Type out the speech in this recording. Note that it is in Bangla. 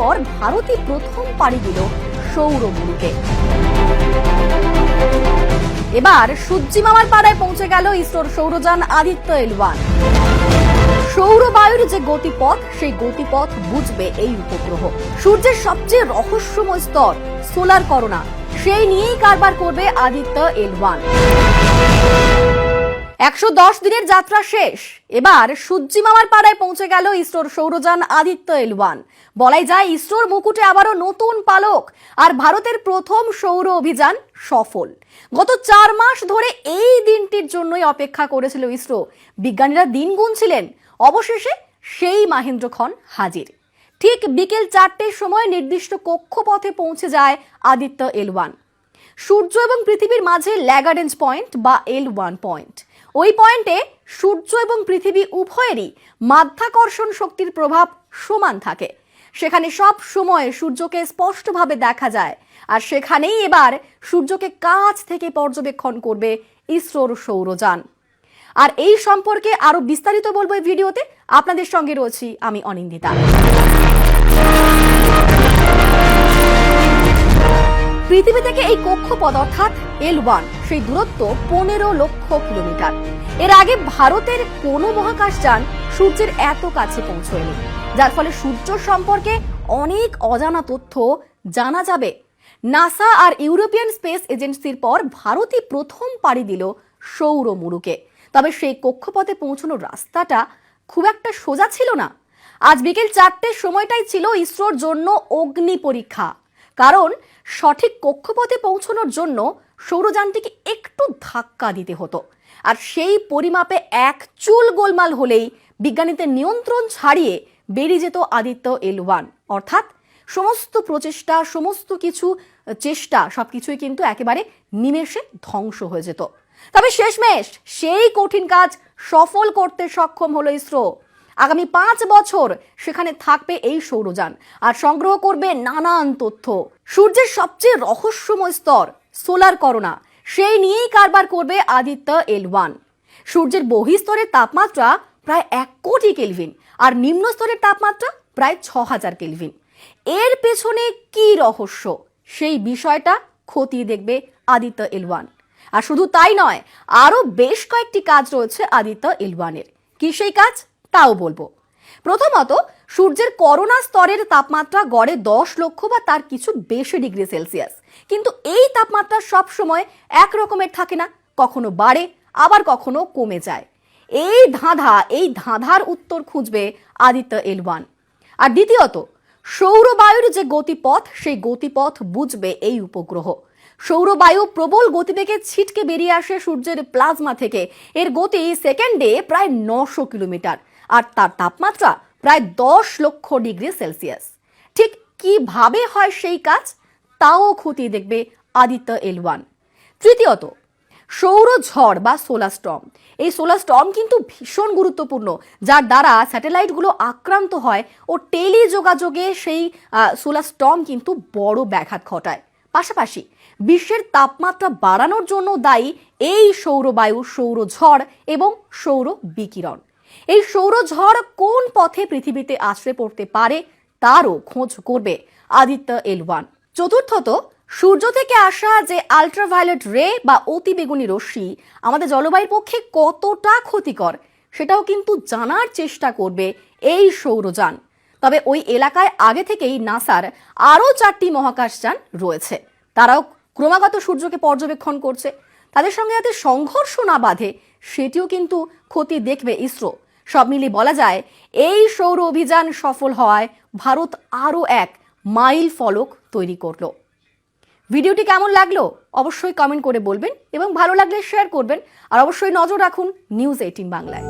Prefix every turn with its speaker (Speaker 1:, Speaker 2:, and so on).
Speaker 1: পর ভারতই প্রথম পাড়ি দিল সৌরমুলুকে এবার সূর্যি মামার পাড়ায় পৌঁছে গেল ইসরোর সৌরযান আদিত্য এল ওয়ান সৌরবায়ুর যে গতিপথ, সেই গতিপথ বুঝবে এই উপগ্রহ। সূর্যের সবচেয়ে রহস্যময় স্তর, সোলার করোনা। সেই নিয়েই কারবার করবে আদিত্য এল ওয়ান একশো দশ দিনের যাত্রা শেষ। এবার সূর্যি মামার পাড়ায় পৌঁছে গেল ইসরোর সৌরযান আদিত্য এল ওয়ান বলাই যায়, ইসরোর মুকুটে আবারও নতুন পালক আর ভারতের প্রথম সৌর অভিযান সফল। গত চার মাস ধরে এই দিনটির জন্যই অপেক্ষা করেছিল ইসরো। বিজ্ঞানীরা দিন গুনছিলেন। অবশেষে সেই মাহেন্দ্র খন হাজির। ঠিক বিকেল চারটের সময় নির্দিষ্ট কক্ষপথে পৌঁছে যায় আদিত্য এল ওয়ান সূর্য এবং পৃথিবীর মাঝে ল্যাগারেঞ্জ পয়েন্ট বা এল ওয়ান পয়েন্ট ওই পয়েন্টে সূর্য এবং পৃথিবী উভয়েরই মাধ্যাকর্ষণ শক্তির প্রভাব সমান থাকে। সেখানে সব সময় সূর্যকে স্পষ্টভাবে দেখা যায় আর সেখানেই এবার সূর্যকে কাছ থেকে পর্যবেক্ষণ করবে ইসরোর সৌরযান। আর এই সম্পর্কে আরও বিস্তারিত বলব এই ভিডিওতে। আপনাদের সঙ্গে রয়েছি আমি অনিন্দিতা। পৃথিবী থেকে এই কক্ষপথ, অর্থাৎ এল ওয়ান সেই দূরত্ব পনেরো লক্ষ কিলোমিটার। এর আগে ভারতের কোনো মহাকাশযান সূর্যের এত কাছে পৌঁছয়নি, যার ফলে সূর্য সম্পর্কে অনেক অজানা তথ্য জানা যাবে। নাসা আর ইউরোপিয়ান স্পেস এজেন্সির পর ভারতই প্রথম পাড়ি দিল সৌর মুলুকে তবে সেই কক্ষপথে পৌঁছানোর রাস্তাটা খুব একটা সোজা ছিল না। আজ বিকেল চারটের সময়টাই ছিল ইসরোর জন্য অগ্নি পরীক্ষা। কারণ সঠিক কক্ষপথে পৌঁছানোর জন্য সৌরযানটিকে একটু ধাক্কা দিতে হতো। আর সেই পরিমাপে এক চুল গোলমাল হলেই বিজ্ঞানীদের নিয়ন্ত্রণ ছাড়িয়ে বেরিয়ে যেত আদিত্য এল ওয়ান। অর্থাৎ সমস্ত প্রচেষ্টা, সমস্ত কিছু, চেষ্টা সবকিছুই কিন্তু একেবারে নিমেষে ধ্বংস হয়ে যেত। তবে শেষমেশ সেই কঠিন কাজ সফল করতে সক্ষম হলো ইসরো। আগামী পাঁচ বছর সেখানে থাকবে এই সৌরযান আর সংগ্রহ করবে নানান তথ্য। সূর্যের সবচেয়ে রহস্যময় স্তর, সোলার করোনা। সেই নিয়েই কারবার করবে আদিত্য এল ওয়ান সূর্যের বহিস্তরের তাপমাত্রা প্রায় এক কোটি কেলভিন আর নিম্ন স্তরের তাপমাত্রা প্রায় ছ হাজার কেলভিন। এর পেছনে কি রহস্য? সেই বিষয়টা খতিয়ে দেখবে আদিত্য এল ওয়ান আর শুধু তাই নয়, আরও বেশ কয়েকটি কাজ রয়েছে আদিত্য এল ওয়ানের কি সেই কাজ? তাও বলব। প্রথমত, সূর্যের করোনা স্তরের তাপমাত্রা গড়ে দশ লক্ষ বা তার কিছু বেশি ডিগ্রি সেলসিয়াস। কিন্তু এই তাপমাত্রা সব সময় এক রকমের থাকে না, কখনো বাড়ে, আবার কখনো কমে যায়। এই ধাঁধা, এই ধাঁধার উত্তর খুঁজবে আদিত্য এল ওয়ান আর দ্বিতীয়ত, সৌরবায়ুর যে গতিপথ, সেই গতিপথ বুঝবে এই উপগ্রহ। সৌরবায়ু প্রবল গতিবেগে ছিটকে বেরিয়ে আসে সূর্যের প্লাজমা থেকে। এর গতি সেকেন্ডে প্রায় নশো কিলোমিটার। আর তার তাপমাত্রা প্রায় দশ লক্ষ ডিগ্রি সেলসিয়াস। ঠিক কীভাবে হয় সেই কাজ? তাও খতিয়ে দেখবে আদিত্য এল ওয়ান তৃতীয়ত, সৌর ঝড় বা সোলার স্টর্ম। এই সোলার স্টর্ম কিন্তু ভীষণ গুরুত্বপূর্ণ, যার দ্বারা স্যাটেলাইটগুলো আক্রান্ত হয় ও টেলি যোগাযোগে সেই সোলার স্টর্ম কিন্তু বড় ব্যাঘাত ঘটায়। পাশাপাশি বিশ্বের তাপমাত্রা বাড়ানোর জন্য দায়ী এই সৌরবায়ু সৌরঝড় এবং সৌর বিকিরণ। এই সৌরঝড় কোন পথে পৃথিবীতে আশ্রয় পড়তে পারে তারও খোঁজ করবে আদিত্য এল ওয়ান চতুর্থত, সূর্য থেকে আসা যে আলট্রাভায়োলেট রে বা অতিবেগুনি রশ্মি আমাদের জলবায়ুর পক্ষে কতটা ক্ষতিকর সেটাও কিন্তু জানার চেষ্টা করবে এই সৌরযান। তবে ওই এলাকায় আগে থেকেই নাসার আরও চারটি মহাকাশযান রয়েছে। তারাও ক্রমাগত সূর্যকে পর্যবেক্ষণ করছে। তাদের সঙ্গে যাতে সংঘর্ষ না বাঁধে, সেটিও কিন্তু ক্ষতি দেখবে ইসরো। সব মিলিয়ে বলা যায়, এই সৌর অভিযান সফল হওয়ায় ভারত আরও এক মাইল ফলক তৈরি করল। ভিডিওটি কেমন লাগল অবশ্যই কমেন্ট করে বলবেন এবং ভালো লাগলে শেয়ার করবেন। আর অবশ্যই নজর রাখুন নিউজ এইটিন বাংলায়।